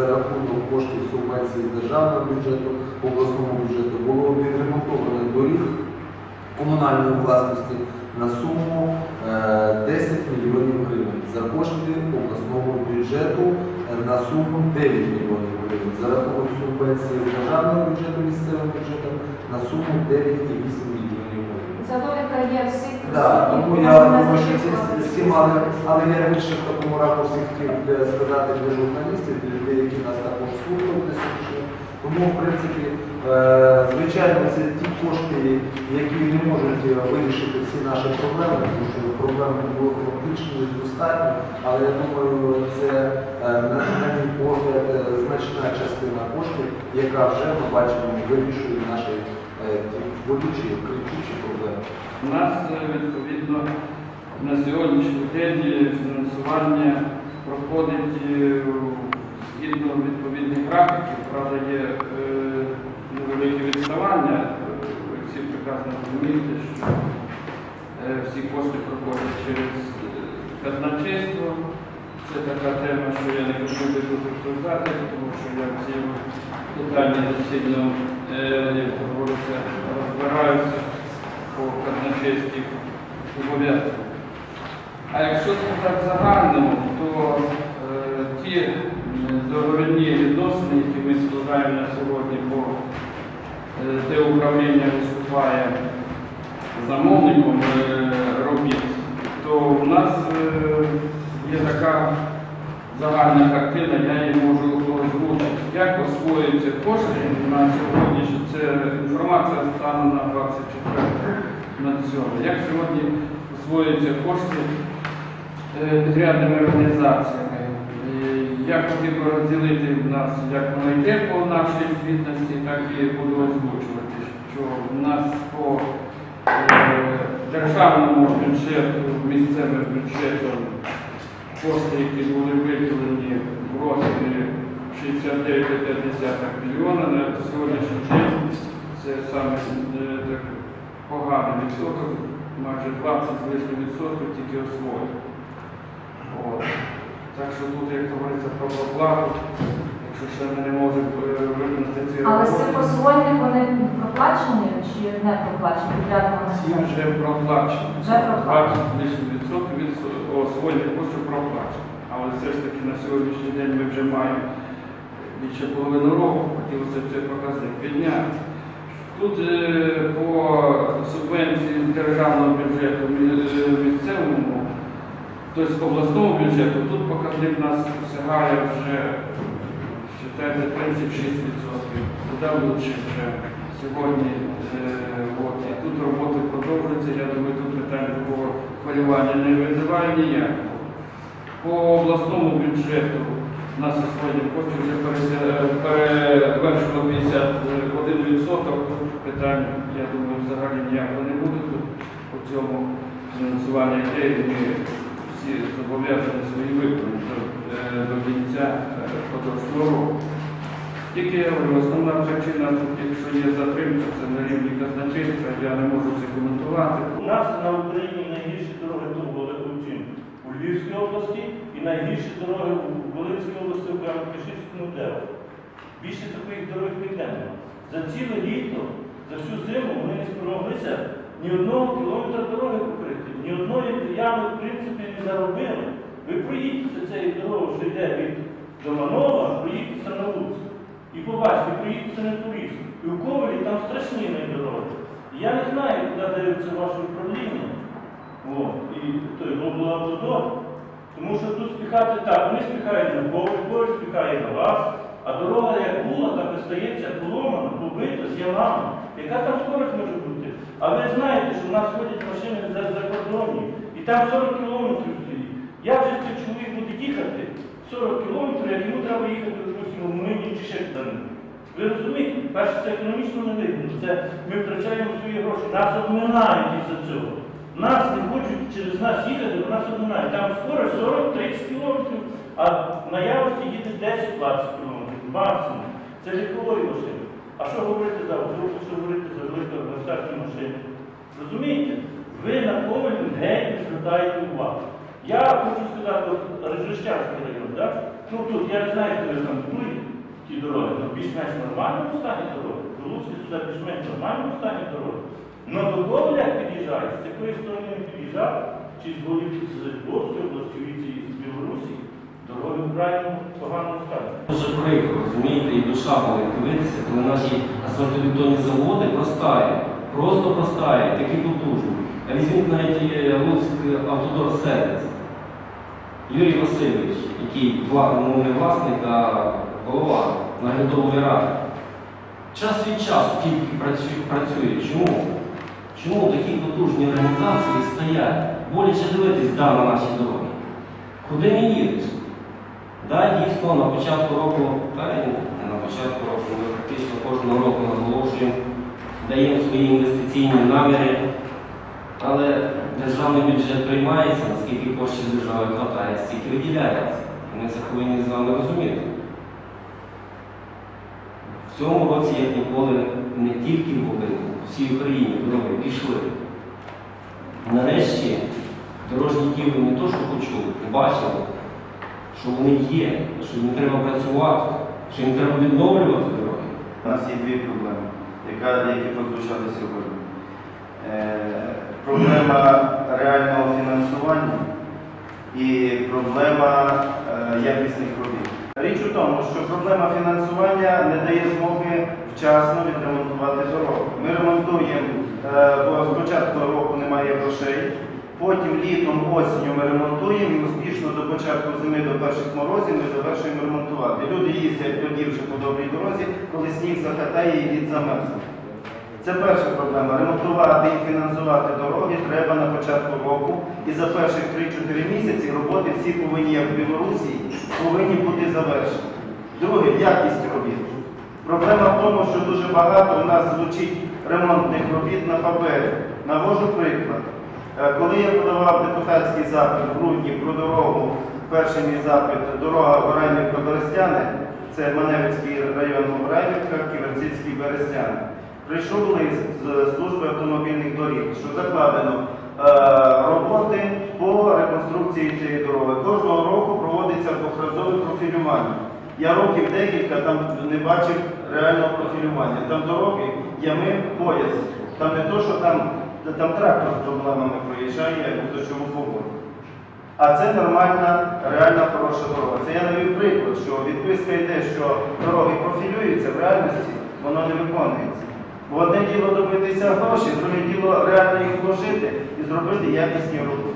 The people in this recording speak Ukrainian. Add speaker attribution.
Speaker 1: за рахунок коштів субвенції державного бюджету, обласному бюджету було відремонтовано доріг комунальної власності на суму е, 10 мільйонів гривень за кошти обласного бюджету е, на суму 9 мільйонів гривень за рахунок субвенції державного бюджету місцевим бюджетом на суму 9,8 мільйонів гривень.
Speaker 2: Ця довідка є всіх
Speaker 1: Так, тому я думаю, що ці всі мали, але я більше в такому ракурсі хотів сказати для журналістів, для людей, які нас також слухають сьогодні. Тому, в принципі, е, звичайно, це ті кошти, які не можуть е, вирішити всі наші проблеми, тому що проблем було фактично достатньо, але я думаю, це е, на, мій погляд значна частина коштів, яка вже ми бачимо вирішує наші болючі, проблеми.
Speaker 3: У нас е, відповідно на сьогоднішній день е, фінансування проходить е, згідно відповідних графіків, правда, є невелике відставання. Ви всі прекрасно розумієте, що всі кошти проходять через казначейство. Це така тема, що я не хочу тут обсуждати, тому що я в цій питанні сильно, е, як говориться, розбираюся по казначейських зобов'язаннях. А якщо сказати в загальному, то е, ті договірні відносини, які ми складаємо на сьогодні, по, е, де управління виступає замовником е, робіт, то у нас є така загальна картина, я її можу озвучити. Як освоюються кошти на сьогодні, що це інформація стану на 24 на цьому. Як сьогодні освоюються кошти е, підрядними організаціями? Е, Я хотів розділити в нас, як воно йде по нашій звітності, так і буду озвучувати, що в нас по е, державному бюджету, місцевим бюджетом кошти, які були виділені в розмірі 69,5 мільйона на сьогоднішній день. Це саме е, так, поганий відсоток, майже 20 з лишнім відсотків тільки. От. Так що тут, як говориться, про проплату, якщо ще ми не можемо е, виконати ці
Speaker 2: Але
Speaker 3: роботи,
Speaker 2: ці посвоєння вони проплачені чи не проплачені організаціями?
Speaker 3: вже проплачені.
Speaker 2: Вже проплачені.
Speaker 3: 20 з лишнім відсотків від освоєння коштів проплачені. Але все ж таки на сьогоднішній день ми вже маємо більше половини року, хотілося б цей показник підняти. Тут е, по субвенції з державного бюджету е, місцевому, тобто з обласного бюджету, тут показник нас сягає вже вважайте, 36%. Туди лучше вже сьогодні. Е, от, і тут роботи продовжуються. Я думаю, тут питань такого хвилювання не визиває ніякого. По обласному бюджету у нас освоєння коштів вже переся- перевершило 51%. Питань, я думаю, взагалі ніякого не буде. Тут по цьому фінансування йде, і ми всі зобов'язані свої виконати до, е, кінця е, поточного року. Тільки я говорю, основна причина, якщо є затримка, це на рівні казначейства, я не можу це коментувати.
Speaker 4: У нас на Україні найгірші дороги тут були у Львівській області і найгірші дороги у Волинській області, у Кам'янка-Ширському. Більше таких дорог ніде нема. За ціле літо, за всю зиму ми не спромоглися ні одного кілометра дороги покрити, ні одної ями, в принципі, не заробили. Ви проїдьте цією дорогою, що йде від Доманова, проїдьтеся на Луцьк. І побачите, проїдьтеся на Турійськ. І у Ковалі там страшні дороги. І Я не знаю, куди дивиться ваше управління. О, і той облавтодор. Тому що тут спіхати так, вони спіхають на Коваль спіхає на вас, а дорога як була, так і стається поломана, побита, з ямами. Яка там скорость може бути? А ви знаєте, що в нас ходять машини за, за кордоні, і там 40 кілометрів стоїть. Як же цей чоловік буде їхати 40 кілометрів, як йому треба їхати, допустимо, в Млині чи ще куди ви розумієте, перше, це економічно не вигідно. Це ми втрачаємо свої гроші. Нас обминають із-за цього. Нас не хочуть через нас їхати, бо нас обминають. Там скоро 40-30 кілометрів, а в наявності їде 10-20 кілометрів. Максимум. Це легкової машини. А що говорити за автобус, що говорити за великоверстатні машини? Розумієте? Ви на Коваль геть не звертаєте увагу. Я хочу сказати, от Режищанський район, так? Ну тут я не знаю, хто там будує ті дороги, але більш-менш нормальному стані дороги. До Луцька сюди більш-менш нормальному стані дороги. Но до Коваля під'їжджаєш, з якої сторони під'їжджав, чи з Львовської області, чи з Білорусі, дороги в крайньому поганому.
Speaker 5: Дуже прикро, розумієте, і душа болить дивитися, коли наші асфальтобетонні заводи простають, просто простають, такі потужні. А візьміть навіть е, Луцьк автодор сервіс. Юрій Васильович, який ну, не власник, а голова наглядової ради. Час від часу тільки працює. Чому? Чому такі потужні організації стоять? Боляче дивитись да, на наші дороги. Куди не їдеш? Так, дійсно, на початку року, та й не на початку року, ми практично кожного року наголошуємо, даємо свої інвестиційні наміри, але державний бюджет приймається, наскільки коштів держави хватає, стільки виділяється. Ми це повинні з вами розуміти. Цьому році, як ніколи, не тільки в Волині, всій Україні дороги пішли. Нарешті дорожні діли не то, що почули, побачили, що вони є, що їм треба працювати, що їм треба відновлювати дороги.
Speaker 6: У нас є дві проблеми, які прозвучали сьогодні. Е, проблема реального фінансування і проблема е, якісних робіт. Річ у тому, що проблема фінансування не дає змоги вчасно відремонтувати дорогу. Ми ремонтуємо, е, бо з початку року немає грошей. Потім літом, осінню ми ремонтуємо і успішно до початку зими, до перших морозів ми завершуємо ремонтувати. Люди їздять тоді вже по добрій дорозі, коли сніг захатає і лід замерзне. Це перша проблема. Ремонтувати і фінансувати дороги треба на початку року. І за перших 3-4 місяці роботи всі повинні, як в Білорусі, повинні бути завершені. Друге, якість робіт. Проблема в тому, що дуже багато у нас звучить ремонтних робіт на папері. Навожу приклад. Е, Коли я подавав депутатський запит в грудні про дорогу, перший мій запит дорога Баранівка Берестяни, це Маневицький район Баранівка, Ківерцівський Берестяни. Прийшов лист з служби автомобільних доріг, що закладено е, роботи по реконструкції цієї дороги. Кожного року проводиться двохразове профілювання. Я років декілька там не бачив реального профілювання. Там дороги, ями, пояс. Там не то, що там, там трактор з проблемами проїжджає у дощову погоду. А це нормальна, реальна хороша дорога. Це я навів приклад, що відписка йде, що дороги профілюються, в реальності воно не виконується. Бо одне діло добитися гроші, друге діло реально їх вложити і зробити якісні роботи.